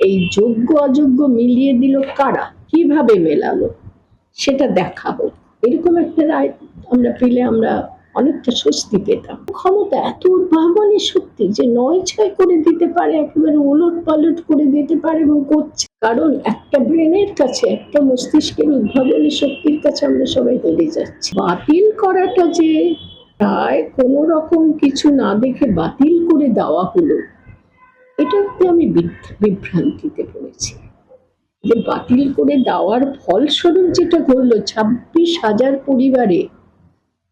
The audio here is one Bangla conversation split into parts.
এই যোগ্য অযোগ্য মিলিয়ে দিল কারা? কীভাবে মেলালো? সেটা দেখাবো এরকম একটা রায় আমরা পেলে আমরা অনেকটা স্বস্তি পেতাম। ক্ষমতা এত উদ্ভাবনী শক্তি যে নয় ছয় করে দিতে পারে, একেবারে উলট পালট করে দিতে পারে এবং করছে। কারণ একটা ব্রেনের কাছে, একটা মস্তিষ্কের উদ্ভাবনী শক্তির কাছে আমরা সবাই হেরে যাচ্ছি। বাতিল করাটা যে প্রায় কোনো রকম কিছু না দেখে বাতিল করে দেওয়া হলো এটাতে আমি বিভ্র- বিভ্রান্তিতে পড়েছি। যে বাতিল করে দেওয়ার ফলস্বরূপ যেটা ঘটলো, ছাব্বিশ হাজার পরিবারে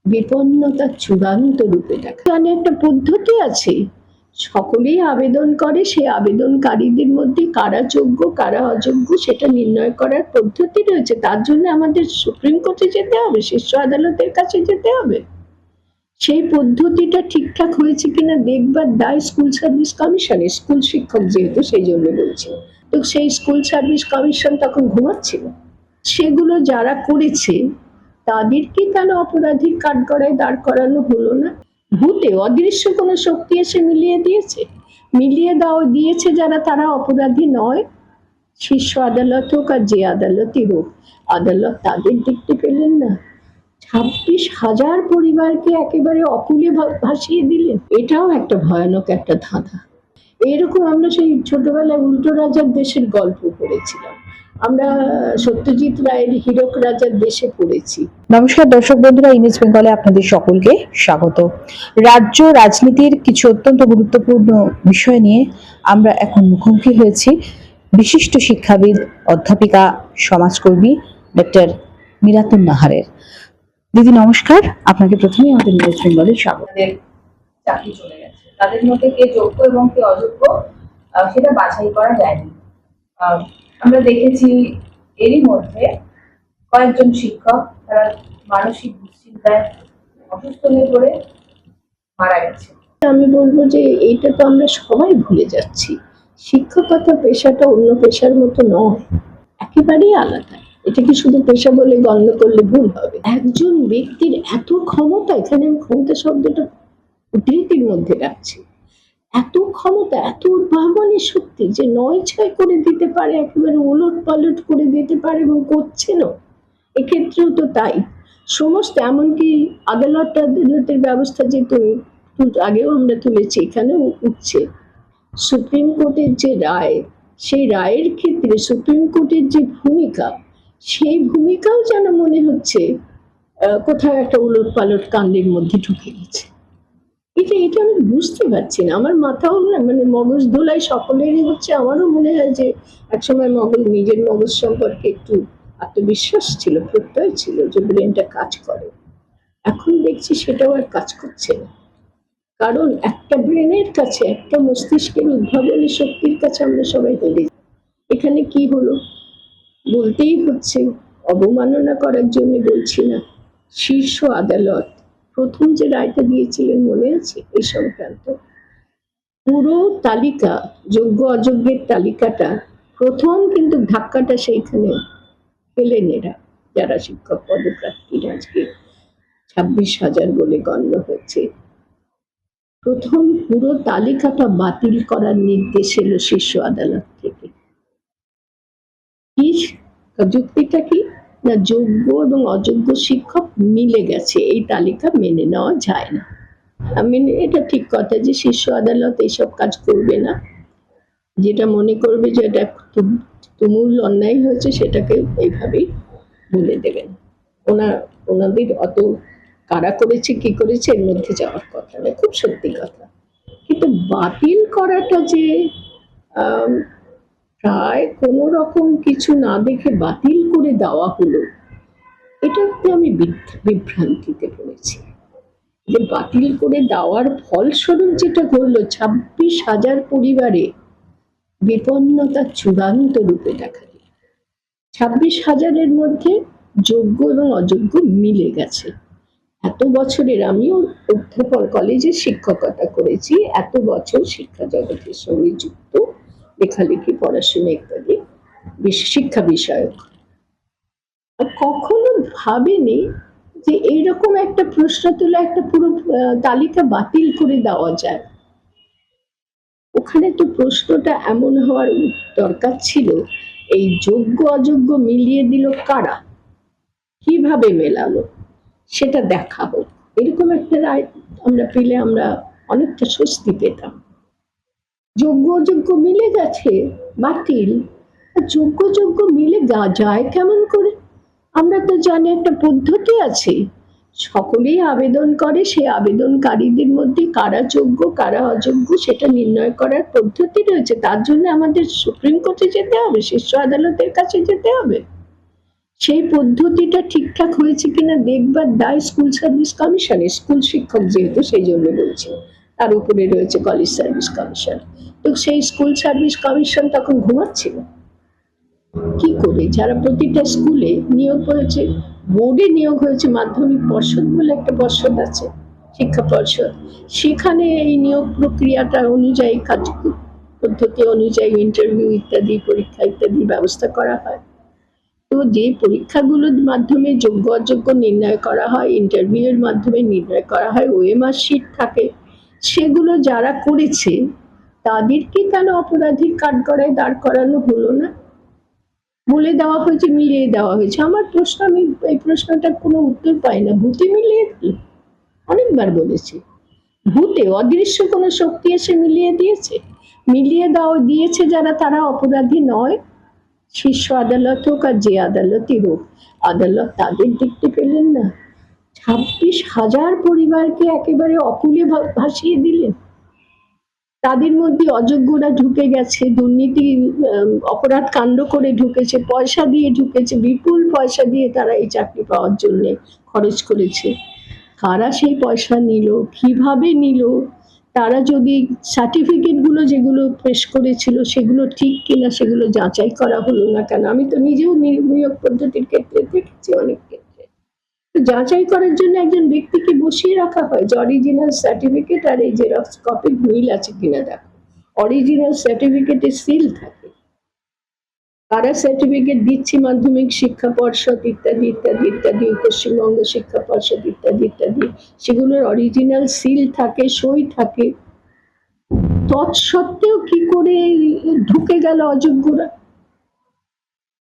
বিপন্নতা চূড়ান্ত রূপে দেখা। একটা পদ্ধতি আছে। সকলেই আবেদন করে, সেই আবেদনকারীদের মধ্যে কারা যোগ্য, কারা অযোগ্য সেটা নির্ণয় করার পদ্ধতি রয়েছে। তার জন্য আমাদের সুপ্রিম কোর্টে যেতে হবে, শীর্ষ আদালতের কাছে যেতে হবে। সেই পদ্ধতিটা ঠিকঠাক হয়েছে কিনা দেখবার দায় স্কুল সার্ভিস কমিশনের স্কুল শিক্ষক যেহেতু সেই জন্য বলছি। তো সেই স্কুল সার্ভিস কমিশন তখন ঘুমাচ্ছিল। সেগুলো যারা করেছে, তাদেরকে কেন অপরাধীর কাঠগড়ায় দাঁড় করানো হলো না? ভূতে অদৃশ্য কোনো শক্তি এসে মিলিয়ে দিয়েছে? মিলিয়ে দাও, দিয়েছে যারা তারা অপরাধী নয়? শীর্ষ আদালত হোক আর যে আদালতই হোক, আদালত তাদের দেখতে পেলেন না। ছাব্বিশ হাজার পরিবারকে একেবারে অকুলে ভাসিয়ে দিলেন এটাও একটা ভয়ানক একটা ধাঁধা। এরকম আমরা সেই ছোটবেলায় উল্টো রাজার দেশের গল্প পড়েছিলাম। আমরা সত্যজিৎ রায়ের হীরক রাজার দেশে পড়েছি। নমস্কার দর্শক বন্ধুরা ইমেজ বেঙ্গলে আপনাদের সকলকে স্বাগত। রাজ্য রাজনীতির কিছু অত্যন্ত গুরুত্বপূর্ণ বিষয় নিয়ে আমরা এখন মুখোমুখি হয়েছি। বিশিষ্ট শিক্ষাবিদ, অধ্যাপিকা, সমাজকর্মী, ডক্টর মিরাতুন নাহারের দিদি নমস্কার। আপনাকে প্রথমেই আমাদের ইমেজ বেঙ্গলে স্বাগত। চাকরি চলে গেছে। তাদের মধ্যে কে যোগ্য এবং কে অযোগ্য আহ, সেটা বাছাই করা যায়নি। আহ, আমরা দেখেছি এরই মধ্যে কয়েকজন শিক্ষক তারা মানসিক দুশ্চিন্তায় অসুস্থ হয়ে পড়ে মারা গেছে। আমি বলব যে এইটা তো আমরা সবাই ভুলে যাচ্ছি। শিক্ষকতা পেশাটা অন্য পেশার মতো নয় একেবারেই আলাদা এটা কি শুধু পেশা বলে গণ্য করলে ভুল হবে। একজন ব্যক্তির এত ক্ষমতা, এখানে আমি ক্ষমতা শব্দটা উদ্ধৃতির মধ্যে রাখছি। এত ক্ষমতা, এত উদ্ভাবনী শক্তি যে নয় ছয় করে দিতে পারে, একেবারে উলট পালট করে দিতে পারে এবং করছেনও এক্ষেত্রেও তো তাই। সমস্ত এমনকি আদালত আদালতের ব্যবস্থা যে তু- তু- আগেও আমরা তুলেছি, এখানেও উঠছে। সুপ্রিম কোর্টের যে রায়, সেই রায়ের ক্ষেত্রে সুপ্রিম কোর্টের যে ভূমিকা সেই ভূমিকাও যেন মনে হচ্ছে কোথাও একটা উলট পালট কাণ্ডের মধ্যে ঢুকে গেছে। এটা এটা আমি বুঝতে পারছি না। আমার মাথাও না মানে মগজ দোলাই সকলেরই হচ্ছে, আমারও মনে হয় যে একসময় মগজ, নিজের মগজ সম্পর্কে একটু আত্মবিশ্বাস ছিল, প্রত্যয় ছিল যে ব্রেনটা কাজ করে। এখন দেখছি সেটাও আর কাজ করছে না। কারণ একটা ব্রেনের কাছে, একটা মস্তিষ্কের উদ্ভাবনী শক্তির কাছে আমরা সবাই হেরে। এখানে কি হলো? বলতেই হচ্ছে অবমাননা করার জন্য বলছি না। শীর্ষ আদালত, প্রথম যে রায়টা দিয়েছিলেন মনে আছে এই সংক্রান্ত? পুরো তালিকা, যোগ্য অযোগ্যের তালিকাটা, প্রথম কিন্তু ধাক্কাটা সেইখানে পেলেন এরা যারা শিক্ষক পদপ্রার্থীরা আজকে ছাব্বিশ হাজার বলে গণ্য হয়েছে। প্রথম পুরো তালিকাটা বাতিল করার নির্দেশ এলো শীর্ষ আদালত থেকে। কি যুক্তিটা কি? না, যোগ্য এবং অযোগ্য শিক্ষক মিলে গেছে, এই তালিকা মেনে নেওয়া যায় না। আমি এটা ঠিক কথা যে শীর্ষ আদালত এইসব কাজ করবে না। যেটা মনে করবে যে এটা তুমুল অন্যায় হয়েছে, সেটাকে এইভাবেই বলে দেবেন। ওনা, ওনাদের অত কারা করেছে, কি করেছে, এর মধ্যে যাওয়ার কথা না, খুব সত্যি কথা। কিন্তু বাতিল করাটা যে প্রায় কোনো রকম কিছু না দেখে বাতিল করে দেওয়া হলো। এটাতে আমি বিভ্রান্তিতে পড়েছি। যে বাতিল করে দেওয়ার ফলস্বরূপ যেটা ঘটলো, ছাব্বিশ হাজার পরিবারে বিপন্নতা চূড়ান্ত রূপে দেখা দিল। ছাব্বিশ হাজারের মধ্যে যোগ্য এবং অযোগ্য মিলে গেছে। এত বছরের আমিও অধ্যাপক কলেজে শিক্ষকতা করেছি, এত বছর শিক্ষা জগতের সঙ্গে যুক্ত। লেখালেখি, পড়াশোনা ইত্যাদি শিক্ষা বিষয়ক। কখনো ভাবেনি যে এইরকম একটা প্রশ্ন তুলে একটা পুরো তালিকা বাতিল করে দেওয়া যায়। ওখানে তো প্রশ্নটা এমন হওয়ার দরকার ছিল, এই যোগ্য, অযোগ্য মিলিয়ে দিল কারা? কীভাবে মেলালো? সেটা দেখাবো এরকম একটা রায় আমরা পেলে আমরা অনেকটা স্বস্তি পেতাম। যোগ্য অযোগ্য মিলে গেছে বাতিল। যোগ্য যোগ্য মিলে গা যায় কেমন করে? আমরা তো জানি একটা পদ্ধতি আছে। সকলেই আবেদন করে, সে আবেদনকারীদের মধ্যে কারা যোগ্য, কারা অযোগ্য সেটা নির্ণয় করার পদ্ধতি রয়েছে। তার জন্য আমাদের সুপ্রিম কোর্টে যেতে হবে, শীর্ষ আদালতের কাছে যেতে হবে। সেই পদ্ধতিটা ঠিকঠাক হয়েছে কিনা দেখবার দায় স্কুল সার্ভিস কমিশনের। স্কুল শিক্ষক যেহেতু সেই জন্য বলছি, তার উপরে রয়েছে কলেজ সার্ভিস কমিশন। তো সেই স্কুল সার্ভিস কমিশন তখন ঘুমাচ্ছিল। কি করে? যারা প্রতিটা স্কুলে নিয়োগ হয়েছে বোর্ডে নিয়োগ হয়েছে, মাধ্যমিক পর্ষদ বলে একটা পর্ষদ আছে, শিক্ষা পর্ষদ, সেখানে এই নিয়োগ প্রক্রিয়াটা অনুযায়ী কাজ পদ্ধতি অনুযায়ী ইন্টারভিউ ইত্যাদি, পরীক্ষা ইত্যাদির ব্যবস্থা করা হয়। তো যে পরীক্ষাগুলোর মাধ্যমে যোগ্য অযোগ্য নির্ণয় করা হয় ইন্টারভিউয়ের মাধ্যমে নির্ণয় করা হয় ওএমআর শিট থাকে, সেগুলো যারা করেছে তাদেরকে কেন অপরাধীর কাঠগড়ায় দাঁড় করানো হলো না। বলে দেওয়া হয়েছে, মিলিয়ে দেওয়া হয়েছে। আমার প্রশ্ন, আমি এই প্রশ্নটার কোনো উত্তর পাই না। ভূতে মিলিয়ে দিল? অনেকবার বলেছি। ভূতে অদৃশ্য কোনো শক্তি এসে মিলিয়ে দিয়েছে? মিলিয়ে দেওয়া দিয়েছে যারা তারা অপরাধী নয়। শীর্ষ আদালত হোক আর যে আদালতই হোক, আদালত তাদের দেখতে পেলেন না। ছাব্বিশ হাজার পরিবারকে একেবারে অকুলে ভাসিয়ে দিলেন। তাদের মধ্যে অযোগ্যরা ঢুকে গেছে, দুর্নীতি অপরাধ কাণ্ড করে ঢুকেছে, পয়সা দিয়ে ঢুকেছে, বিপুল পয়সা দিয়ে তারা এই চাকরি পাওয়ার জন্য খরচ করেছে। কারা সেই পয়সা নিল, কীভাবে নিল? তারা যদি সার্টিফিকেটগুলো যেগুলো পেশ করেছিল সেগুলো ঠিক কিনা সেগুলো যাচাই করা হলো না কেন? আমি তো নিজেও নিয়োগ পদ্ধতির ক্ষেত্রে দেখেছি অনেক ক্ষেত্রে তো যাচাই করার জন্য একজন ব্যক্তিকে বসিয়ে রাখা হয়। যে অরিজিনাল সার্টিফিকেট আর এই জেরক্স কপির মিল আছে কিনা দেখো। অরিজিনাল সার্টিফিকেটে সিল থাকে। কারা সার্টিফিকেট দিচ্ছে মাধ্যমিক শিক্ষা পর্ষদ ইত্যাদি ইত্যাদি ইত্যাদি, পশ্চিমবঙ্গ শিক্ষা পর্ষদ ইত্যাদি ইত্যাদি, সেগুলোর অরিজিনাল সিল থাকে, সই থাকে। তৎসত্ত্বেও কি করে ঢুকে গেল অযোগ্যরা?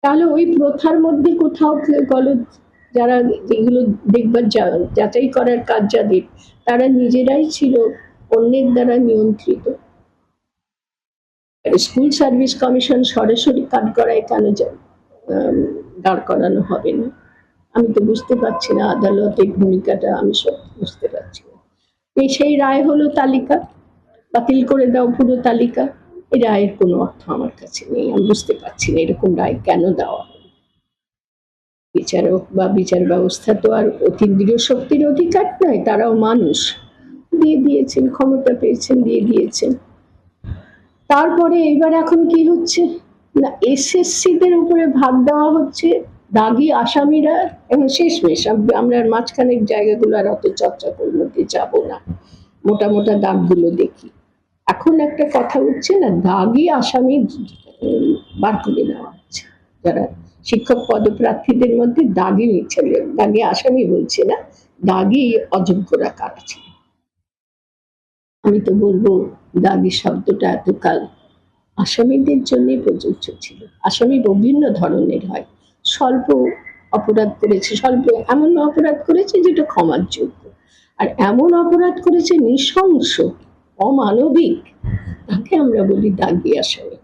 তাহলে ওই প্রথার মধ্যে কোথাও গল যারা যেগুলো দেখবার যাচাই করার কাজ যাদের, তারা নিজেরাই ছিল অন্যের দ্বারা নিয়ন্ত্রিত। স্কুল সার্ভিস কমিশন সরাসরি কাঠগড়ায় কেন দাঁড় করানো হবে না? আমি তো বুঝতে পারছি না আদালতের ভূমিকাটা, আমি সব বুঝতে পারছি না। এই সেই রায় হলো তালিকা, বাতিল করে দাও পুরো তালিকা। এই রায়ের কোনো অর্থ আমার কাছে নেই, আমি বুঝতে পারছি না এরকম রায় কেন দেওয়া বিচারক বা বিচার ব্যবস্থা তো আর অতীন্দ্রিয় শক্তির অধিকার নয়, তারাও মানুষ। দিয়ে দিয়েছেন, ক্ষমতা পেয়েছেন, দিয়ে দিয়েছেন। তারপরে এবার এখন কি হচ্ছে? না এসএসসি দের উপরে ভাগ দেওয়া হচ্ছে দাগি আসামিরা। এবং শেষমেশ আম- আমরা মাঝখানের জায়গাগুলো আর অত চর্চা করে মধ্যে যাব না। মোটা মোটা দাগগুলো দেখি। এখন একটা কথা উঠছে না, দাগি আসামি বার করে নেওয়া হচ্ছে। যারা শিক্ষক পদপ্রার্থীদের মধ্যে দাগি ছেলে দাগি আসামি বলছে না, দাগি অযোগ্যরা কারা ছিল? আমি তো বলব, দাগি শব্দটা এতকাল আসামিদের জন্য প্রযোজ্য ছিল। আসামি বিভিন্ন ধরনের হয়। স্বল্প অপরাধ করেছে, স্বল্প এমন অপরাধ করেছে যেটা ক্ষমার যোগ্য। আর এমন অপরাধ করেছে নৃশংস, অমানবিক, তাকে আমরা বলি দাগি আসামি।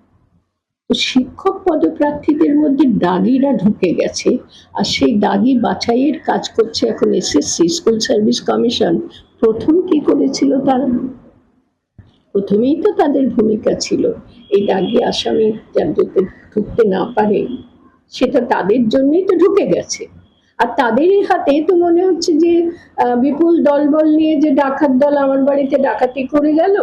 শিক্ষক পদপ্রার্থীদের মধ্যে দাগিরা ঢুকে গেছে আর সেই দাগি বাছাইয়ের কাজ করছে এখন এসএসসি স্কুল সার্ভিস কমিশন প্রথম কি করেছিল তারা? প্রথমেই তো তাদের ভূমিকা ছিল। এই দাগি আসামি যাতে ঢুকতে না পারে, সেটা তাদের জন্যই তো ঢুকে গেছে। আর তাদেরই হাতে তো মনে হচ্ছে যে বিপুল দলবল নিয়ে যে ডাকাত দল আমার বাড়িতে ডাকাতি করে গেল,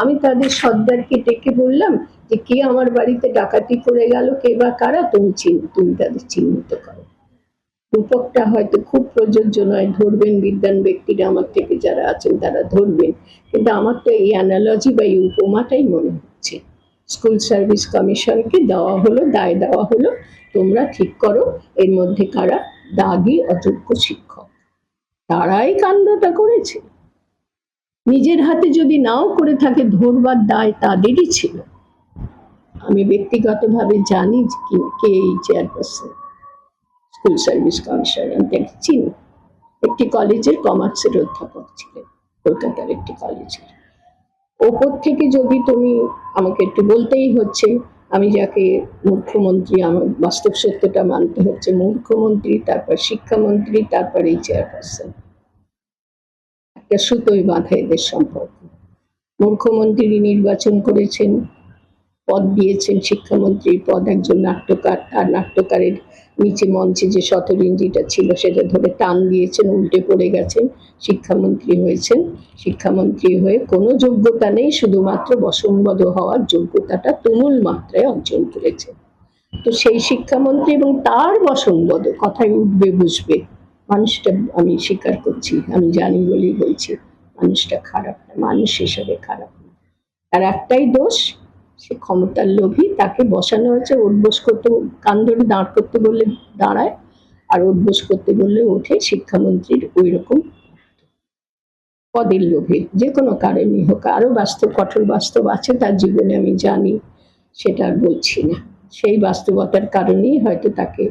আমি তাদের সর্দারকে ডেকে বললাম যে, কে আমার বাড়িতে ডাকাতি করে গেল, কে বা কারা, তুমি তুমি তাদের চিহ্নিত করো। রূপকটা হয়তো খুব প্রযোজ্য নয়, ধরবেন বিদ্যান ব্যক্তিরা আমার থেকে যারা আছেন তারা ধরবেন, কিন্তু আমার তো এই অ্যানালজি বা এই উপমাটাই মনে হচ্ছে। স্কুল সার্ভিস কমিশনকে দেওয়া হলো, দায় দেওয়া হলো, তোমরা ঠিক করো, এর মধ্যে কারা দাগি অযোগ্য শিক্ষক। তারাই কাণ্ডটা করেছে। নিজের হাতে যদি নাও করে থাকে ধরবার দায় তাদেরই ছিল। আমি ব্যক্তিগতভাবে জানি কে এই চেয়ারপারসন স্কুল সার্ভিস কমিশন আমি তাকে চিনি। একটি কলেজের কমার্সের অধ্যাপক ছিলেন, কলকাতার একটি কলেজের। ওপর থেকে যদি তুমি আমাকে একটু বলতেই হচ্ছে আমি যাকে মুখ্যমন্ত্রী, আমার বাস্তব সত্যটা মানতে হচ্ছে। মুখ্যমন্ত্রী, তারপর শিক্ষামন্ত্রী, তারপর এই চেয়ারপারসন একটা সুতোই বাঁধা এদের সম্পর্ক। মুখ্যমন্ত্রী নির্বাচন করেছেন। পদ দিয়েছেন শিক্ষামন্ত্রীর পদ একজন নাট্যকার আর নাট্যকারের নিচে মঞ্চে যে শতরঞ্জিটা ছিল সেটা ধরে টান দিয়েছেন, উল্টে পড়ে গেছেন, শিক্ষামন্ত্রী হয়েছেন। শিক্ষামন্ত্রী হয়ে কোনো যোগ্যতা নেই, শুধুমাত্র বসম্বদ হওয়ার যোগ্যতাটা তুমুল মাত্রায় অর্জন করেছেন। তো সেই শিক্ষামন্ত্রী এবং তার বসম্বদ কথায় উঠবে, বুঝবে, মানুষটা আমি স্বীকার করছি, আমি জানি বলেই বলছি, মানুষটা খারাপ না, মানুষ হিসাবে খারাপ না। তার একটাই দোষ সে ক্ষমতার লোভী, তাকে বসানো হয়েছে উঠবোস করতে, কান ধরে দাঁড় করতে বললে দাঁড়ায়, আর উঠবোস করতে বললে ওঠে শিক্ষামন্ত্রীর ওই রকম পদের লোভে। যে কোনো কারণেই হোক আরও বাস্তব, কঠোর বাস্তব আছে তার জীবনে, আমি জানি, সেটা আর বলছি না। সেই বাস্তবতার কারণেই হয়তো তাকে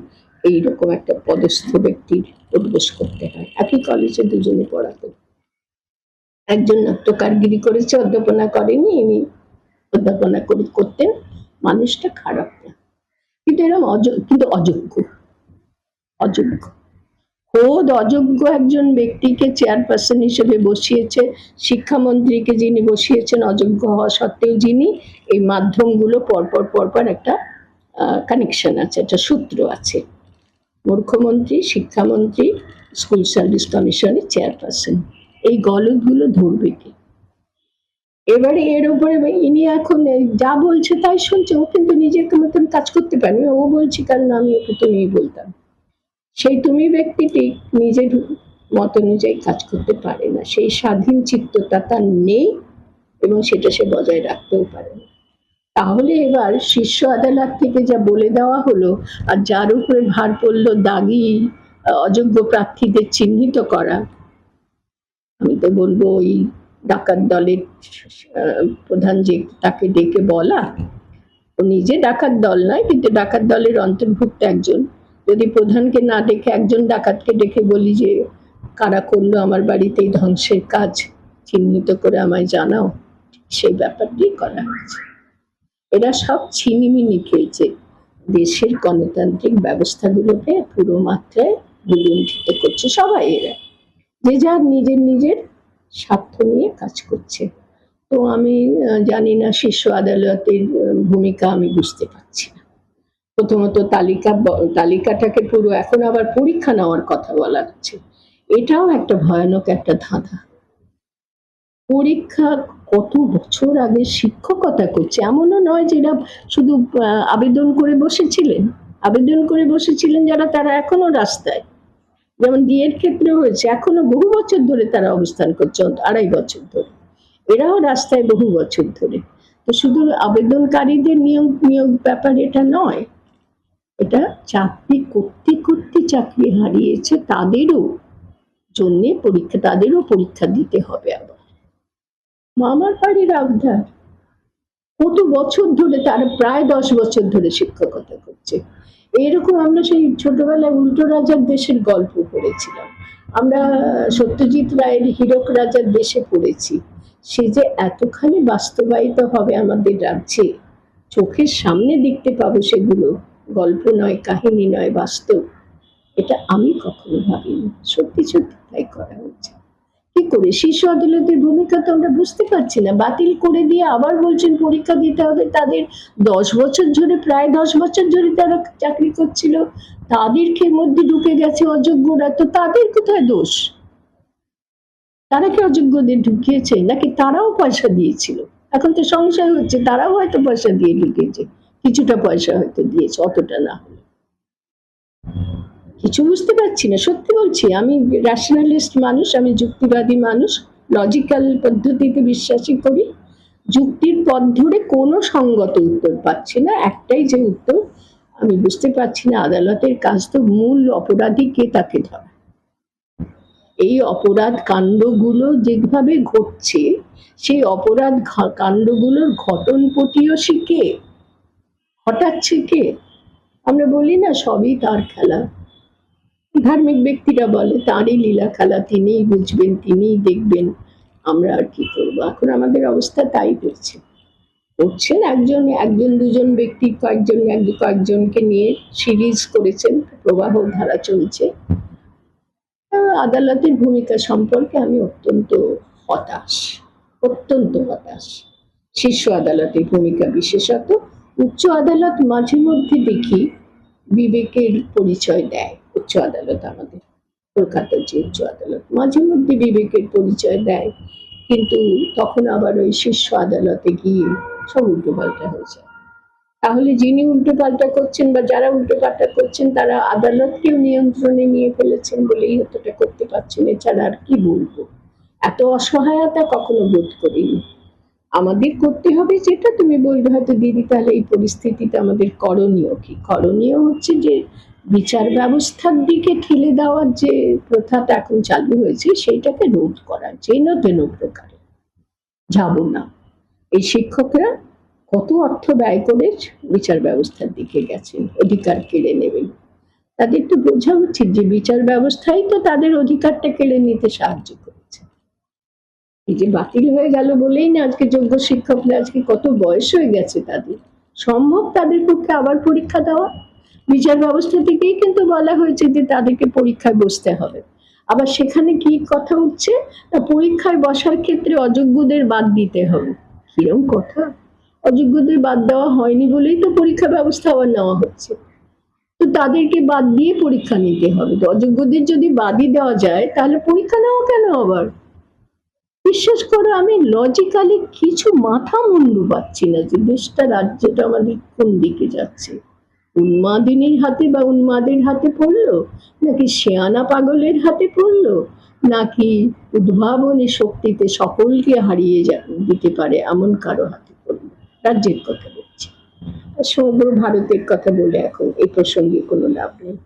এইরকম একটা পদস্থ ব্যক্তির উদ্বোস করতে হয়। একই কলেজে দুজনে পড়াতেন একজন নাট্যকারগিরি করেছে, অধ্যাপনা করেনি, ইনি অধ্যাপনা করে করতেন মানুষটা খারাপ না। কিন্তু এরকম কিন্তু অযোগ্য। অযোগ্য। খোদ অযোগ্য একজন ব্যক্তিকে চেয়ারপারসন হিসেবে বসিয়েছে, শিক্ষামন্ত্রীকে যিনি বসিয়েছেন, অযোগ্য হওয়া সত্ত্বেও যিনি এই মাধ্যমগুলো পরপর পরপর একটা কানেকশন আছে, একটা সূত্র আছে। মুখ্যমন্ত্রী শিক্ষামন্ত্রী স্কুল সার্ভিস কমিশনের চেয়ারপারসন এই গলদগুলো ধরবে কি? এবারে এর উপরে ইনি এখন যা বলছে তাই শুনছে, ও কিন্তু নিজের মতন কাজ করতে পারে না। ও বলছি, কারণ আমি ওকে তুমি বলতাম। সেই তুমি ব্যক্তিটি নিজের মত অনুযায়ী কাজ করতে পারে না। সেই স্বাধীন চিত্ততা তার নেই এবং সেটা সে বজায় রাখতেও পারে না। তাহলে এবার শীর্ষ আদালত থেকে যা বলে দেওয়া হলো, আর যার উপরে ভার পড়ল দাগি, অযোগ্য প্রার্থীদের চিহ্নিত করা, আমি তো বলব ওই ডাকাত দলের প্রধান যে তাকে ডেকে বলা, ও নিজে ডাকাত দল নয়, কিন্তু ডাকাত দলের অন্তর্ভুক্ত একজন। যদি প্রধানকে না ডেকে একজন ডাকাতকে ডেকে বলি যে, কারা করল আমার বাড়িতে এই ধ্বংসের কাজ? চিহ্নিত করে আমায় জানাও। সেই ব্যাপারটি করা হয়েছে। এরা সব ছিনিমিনি খেলছে। দেশের গণতান্ত্রিক ব্যবস্থাগুলোকে পুরো মাত্রায় বুলুণ্ঠিত করছে সবাই এরা। যে যার নিজের নিজের স্বার্থ নিয়ে কাজ করছে। তো আমি জানি না শীর্ষ আদালতের ভূমিকা আমি বুঝতে পারছি না। প্রথমত তালিকা তালিকাটাকে পুরো এখন আবার পরীক্ষা নেওয়ার কথা বলা হচ্ছে। এটাও একটা ভয়ানক একটা ধাঁধা। পরীক্ষা কত বছর আগে শিক্ষকতা করছে? এমনও নয় যে শুধু আবেদন করে বসেছিলেন। আবেদন করে বসেছিলেন যারা, তারা এখনও রাস্তায়। যেমন বিয়ের ক্ষেত্রে হয়েছে, এখনও বহু বছর ধরে তারা অবস্থান করছে, আড়াই বছর ধরে। এরাও রাস্তায় বহু বছর ধরে। তো শুধু আবেদনকারীদের নিয়োগ নিয়োগ ব্যাপার এটা নয়, এটা চাকরি করতে করতে চাকরি হারিয়েছে তাদেরও জন্যে পরীক্ষা, তাদেরও পরীক্ষা দিতে হবে আবার। মামার বাড়ির আবদার কত বছর ধরে, তারা প্রায় দশ বছর ধরে শিক্ষকতা করছে। এইরকম আমরা সেই ছোটবেলায় উল্টো রাজার দেশের গল্প পড়েছিলাম। আমরা সত্যজিৎ রায়ের হীরক রাজার দেশে পড়েছি। সে যে এতখানি বাস্তবায়িত হবে আমাদের রাজ্যে, চোখের সামনে দেখতে পাবো সেগুলো। গল্প নয়, কাহিনী নয়, বাস্তব। এটা আমি কখনো ভাবিনি। সত্যি সত্যি তাই করা হচ্ছে কি করে? শীর্ষ আদালতের ভূমিকা তো আমরা বুঝতে পারছি না। বাতিল করে দিয়ে আবার বলছেন পরীক্ষা দিতে হবে। তাদের দশ বছর ধরে, প্রায় দশ বছর ধরে তারা চাকরি করছিল। তাদেরকে মধ্যে ঢুকে গেছে অযোগ্যরা। তো তাদের কোথায় দোষ? তারা কি অযোগ্যদের ঢুকিয়েছে? নাকি তারাও পয়সা দিয়েছিল? এখন তো সংশয় হচ্ছে, তারাও হয়তো পয়সা দিয়ে ঢুকিয়েছে কিছুটা পয়সা হয়তো দিয়েছে, অতটা না হলে। কিছু বুঝতে পারছি না, সত্যি বলছি, আমি ন্যাশনালিস্ট মানুষ, আমি যুক্তিবাদী মানুষ লজিক্যাল পদ্ধতিতে বিশ্বাসী করি। যুক্তির পথ ধরে কোনো সঙ্গত উত্তর পাচ্ছি না, একটাই যে উত্তর, আমি বুঝতে পারছি না, আদালতের কাজ তো মূল অপরাধী কে তাকে ধরা? এই অপরাধ কাণ্ডগুলো যেভাবে ঘটছে, সেই অপরাধ কাণ্ডগুলোর ঘটনপটিও শিখে ঘটাচ্ছে কে? আমরা বলি না সবই তার খেলা। ধার্মিক ব্যক্তিরা বলে, তারই লীলা খেলা তিনিই বুঝবেন, তিনিই দেখবেন, আমরা আর কি করব? এখন আমাদের অবস্থা তাই করছে করছেন একজন একজন, দুজন ব্যক্তি, কয়েকজন কয়েকজনকে নিয়ে সিরিজ করেছেন, প্রবাহ ধারা চলছে। আদালতের ভূমিকা সম্পর্কে আমি অত্যন্ত হতাশ অত্যন্ত হতাশ। শীর্ষ আদালতের ভূমিকা বিশেষত, উচ্চ আদালত মাঝে মধ্যে দেখি বিবেকের পরিচয় দেয়। উচ্চ আদালত, আমাদের কলকাতার যে উচ্চ আদালত। মাঝে মধ্যে বিবেকের পরিচয় দেয়, কিন্তু তখন আবার ওই শীর্ষ আদালতে গিয়ে সব উল্টোপাল্টা হয়ে যায়। তাহলে যিনি উল্টোপাল্টা করছেন বা যারা উল্টোপাল্টা করছেন, তারা আদালতকেও নিয়ন্ত্রণে নিয়ে ফেলেছেন বলেই হতোটা করতে পারছেন, এছাড়া আর কি বলব? এত অসহায়তা কখনো বোধ করিনি। আমাদের করতে হবে যেটা, তুমি বলবে হয়তো দিদি, তাহলে এই পরিস্থিতিতে আমাদের করণীয় কি? করণীয় হচ্ছে যে বিচার ব্যবস্থার দিকে ঠেলে দেওয়ার যে প্রথাটা এখন চালু হয়েছে, সেইটাকে রোধ করা যেন তেন প্রকারে যাব না। এই শিক্ষকরা কত অর্থ ব্যয় করে বিচার ব্যবস্থার দিকে গেছেন, অধিকার কেড়ে নেবেন? তাদের তো বোঝা উচিত যে বিচার ব্যবস্থাই তো তাদের অধিকারটা কেড়ে নিতে সাহায্য করেছে। এই যে বাতিল হয়ে গেল বলেই না আজকে যোগ্য শিক্ষকরা আজকে কত বয়স হয়ে গেছে তাদের। সম্ভব তাদের পক্ষে আবার পরীক্ষা দেওয়া? বিচার ব্যবস্থা থেকেই কিন্তু বলা হয়েছে যে তাদেরকে পরীক্ষায় বসতে হবে। আবার সেখানে কি কথা উঠছে? না, পরীক্ষায় বসার ক্ষেত্রে অযোগ্যদের বাদ দিতে হবে। কিরম কথা? অযোগ্যদের বাদ দেওয়া হয়নি বলেই তো পরীক্ষা ব্যবস্থা আবার নেওয়া হচ্ছে। তো তাদেরকে বাদ দিয়ে পরীক্ষা নিতে হবে। তো অযোগ্যদের যদি বাদই দেওয়া যায়, তাহলে পরীক্ষা নেওয়া কেন আবার? বিশ্বাস করো, আমি লজিক্যালি কিছু মাথা মুন্ডু পাচ্ছি না যে দেশটা, রাজ্যটা আমাদের কোন দিকে যাচ্ছে। উন্মাদিনীর হাতে বা উন্মাদের হাতে পড়ল? নাকি শেয়ানা পাগলের হাতে পড়ল? নাকি উদ্ভাবনী শক্তিতে সকলকে হারিয়ে দিতে পারে এমন কারও হাতে পড়ল? রাজ্যের কথা বলছি। সমগ্র ভারতের কথা বলে এখন এই প্রসঙ্গে কোনো লাভ নেই।